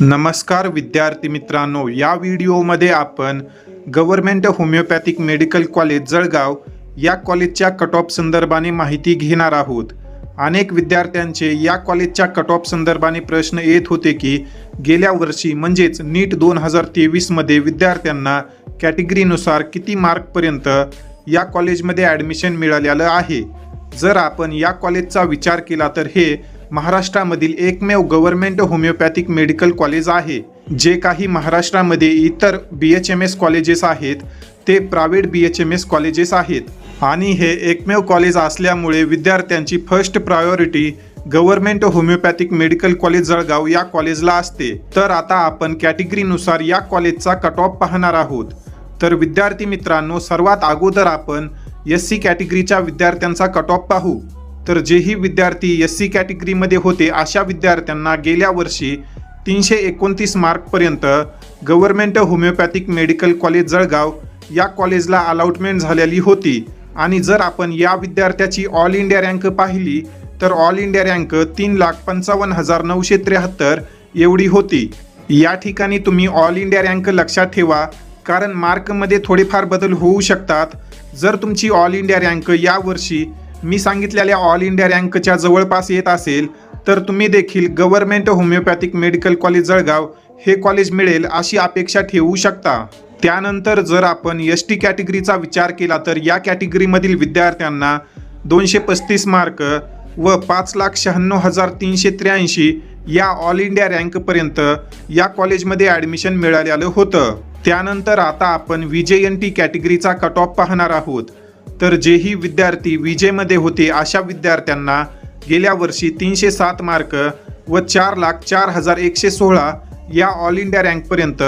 नमस्कार विद्यार्थी मित्रांनो या व्हिडिओमध्ये आपण government homeopathic medical college Jalgaon या कॉलेजच्या कट ऑफ संदर्भाने माहिती घेणार आहोत. अनेक विद्यार्थ्यांचे या कॉलेजच्या कट ऑफ संदर्भाने प्रश्न येत होते की गेल्या वर्षी म्हणजेच नीट दोन हजार तेवीसमध्ये विद्यार्थ्यांना कॅटेगरीनुसार किती मार्कपर्यंत या कॉलेजमध्ये ॲडमिशन मिळालेलं आहे? जर आपण या कॉलेजचा विचार केला तर हे महाराष्ट्रामधील एकमेव गव्हर्नमेंट होमिओपॅथिक मेडिकल कॉलेज आहे जे काही महाराष्ट्रामध्ये इतर B H M S colleges आहेत ते private B H M S colleges आहेत. आणि हे एकमेव कॉलेज असल्यामुळे विद्यार्थ्यांची first priority government homeopathic medical college Jalgaon या कॉलेजला असते. तर आता आपण कॅटेगरीनुसार या कॉलेजचा कट ऑफ पाहणार आहोत. तर विद्यार्थी मित्रांनो सर्वात अगोदर आपण एस सी कॅटेगरीच्या विद्यार्थ्यांचा कट ऑफ पाहू. तर जेही विद्यार्थी एस सी कॅटेगरीमध्ये होते अशा विद्यार्थ्यांना गेल्या वर्षी तीनशे एकोणतीस मार्कपर्यंत government homeopathic medical college Jalgaon या कॉलेजला अलॉटमेंट झालेली होती. आणि जर आपण या विद्यार्थ्याची ऑल इंडिया रँक पाहिली तर ऑल इंडिया रँक तीन लाख पंचावन्न हजार नऊशे त्र्याहत्तर एवढी होती. या ठिकाणी तुम्ही ऑल इंडिया रँक लक्षात ठेवा कारण मार्कमध्ये थोडेफार बदल होऊ शकतात. जर तुमची ऑल इंडिया रँक यावर्षी मी सांगितलेल्या ऑल इंडिया रँकच्या जवळपास येत असेल तर तुम्ही देखील government homeopathic medical college Jalgaon हे कॉलेज मिळेल अशी अपेक्षा ठेवू शकता. त्यानंतर जर आपण एस टी कॅटेगरीचा विचार केला तर या कॅटेगरीमधील विद्यार्थ्यांना दोनशे पस्तीस मार्क व पाच लाख शहाण्णव हजार तीनशे त्र्याऐंशी या ऑल इंडिया रँकपर्यंत या कॉलेजमध्ये ॲडमिशन मिळालेलं होतं. त्यानंतर आता आपण व्ही जे एन टी कॅटेगरीचा कट ऑफ पाहणार आहोत. तर जेही विद्यार्थी विजेमध्ये होते अशा विद्यार्थ्यांना गेल्या वर्षी तीनशे सात मार्क व चार लाख चार हजार एकशे सोळा या all India रँकपर्यंत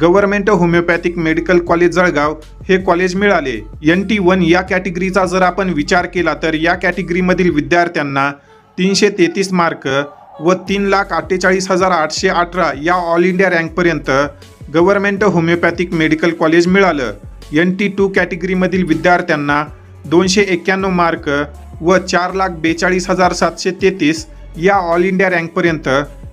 government homeopathic medical college Jalgaon हे कॉलेज मिळाले. एन टी वन या कॅटेगरीचा जर आपण विचार केला तर या कॅटेगरीमधील विद्यार्थ्यांना तीनशे तेहतीस मार्क व तीन लाख अठ्ठेचाळीस हजार आठशे अठरा या ऑल इंडिया रँकपर्यंत गव्हर्नमेंट होमिओपॅथिक मेडिकल कॉलेज मिळालं. एन टी टू कॅटेगरीमधील विद्यार्थ्यांना दोनशे एक्क्याण्णव मार्क व चार लाख बेचाळीस हजार सातशे तेहतीस या ऑल इंडिया रँकपर्यंत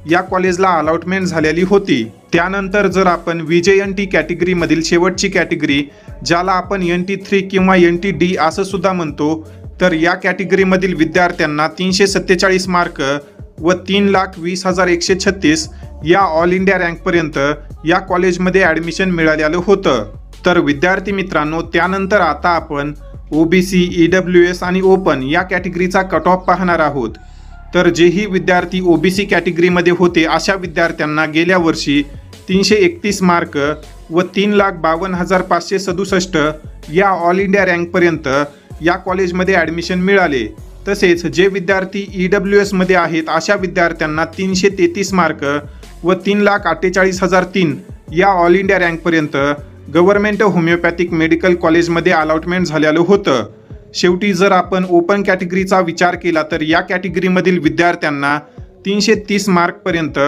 या कॉलेजला अलॉटमेंट झालेली होती. त्यानंतर जर आपण विजय एन टी कॅटेगरीमधील शेवटची कॅटेगरी ज्याला आपण एन टी थ्री किंवा एन टी डी असं सुद्धा म्हणतो तर या कॅटेगरीमधील विद्यार्थ्यांना तीनशे सत्तेचाळीस मार्क व तीन लाख वीस हजार एकशे छत्तीस या ऑल इंडिया रँकपर्यंत या कॉलेजमध्ये ॲडमिशन मिळालेलं होतं. तर विद्यार्थी मित्रांनो त्यानंतर आता आपण O B C E W S आणि ओपन या कॅटेगरीचा कट ऑफ पाहणार आहोत. तर जेही विद्यार्थी ओ बी सी कॅटेगरीमध्ये होते अशा विद्यार्थ्यांना गेल्या वर्षी तीनशे एकतीस मार्क व तीन लाख बावन्न हजार पाचशे सदुसष्ट या ऑल इंडिया रँकपर्यंत या कॉलेजमध्ये ॲडमिशन मिळाले. तसेच जे विद्यार्थी ई डब्ल्यू एसमध्ये आहेत अशा विद्यार्थ्यांना तीनशे तेहतीस मार्क व तीन लाख अठ्ठेचाळीस हजार तीन या ऑल इंडिया रँकपर्यंत गव्हर्नमेंट होमिओपॅथिक मेडिकल कॉलेजमध्ये अलॉटमेंट झालेलं होतं. शेवटी जर आपण ओपन कॅटेगरीचा विचार केला तर या कॅटेगरीमधील विद्यार्थ्यांना तीनशे तीस मार्कपर्यंत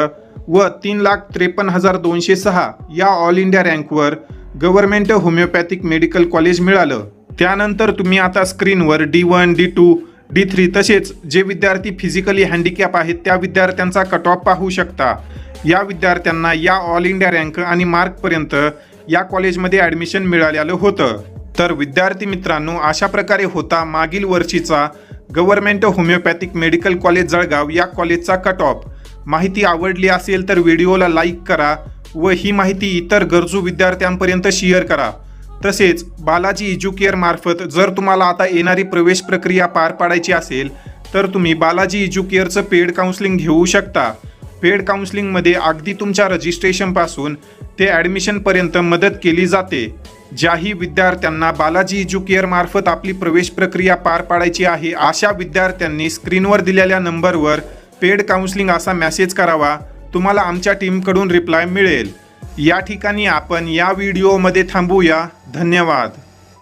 व तीन लाख त्रेपन्न हजार दोनशे सहा या ऑल इंडिया रँकवर गव्हर्नमेंट होमिओपॅथिक मेडिकल कॉलेज मिळालं. त्यानंतर तुम्ही आता स्क्रीनवर D one D two D three तसेच जे विद्यार्थी फिजिकली हँडिकॅप आहेत त्या विद्यार्थ्यांचा कट ऑफ पाहू शकता. या विद्यार्थ्यांना या ऑल इंडिया रँक आणि मार्कपर्यंत या कॉलेजमध्ये ॲडमिशन मिळालेलं होतं. तर विद्यार्थी मित्रांनो अशा प्रकारे होता मागील वर्षीचा government homeopathic medical college Jalgaon या कॉलेजचा कट ऑफ माहिती आवडली असेल तर व्हिडिओला लाईक करा व ही माहिती इतर गरजू विद्यार्थ्यांपर्यंत शेअर करा. तसेच बालाजी एज्युकेअर मार्फत जर तुम्हाला आता येणारी प्रवेश प्रक्रिया पार पाडायची असेल तर तुम्ही बालाजी एज्युकेअरचं पेड काउन्सिलिंग घेऊ शकता. पेड काउन्सिलिंगमध्ये अगदी तुमच्या रजिस्ट्रेशनपासून ते ॲडमिशनपर्यंत मदत केली जाते ज्याही विद्यार्थ्यांना बालाजी एज्युकेअर मार्फत आपली प्रवेश प्रक्रिया पार पाडायची आहे अशा विद्यार्थ्यांनी स्क्रीनवर दिलेल्या नंबरवर पेड काउन्सिलिंग असा मेसेज करावा तुम्हाला आमच्या टीमकडून रिप्लाय मिळेल. या ठिकाणी आपण या व्हिडिओमध्ये थांबूया. धन्यवाद.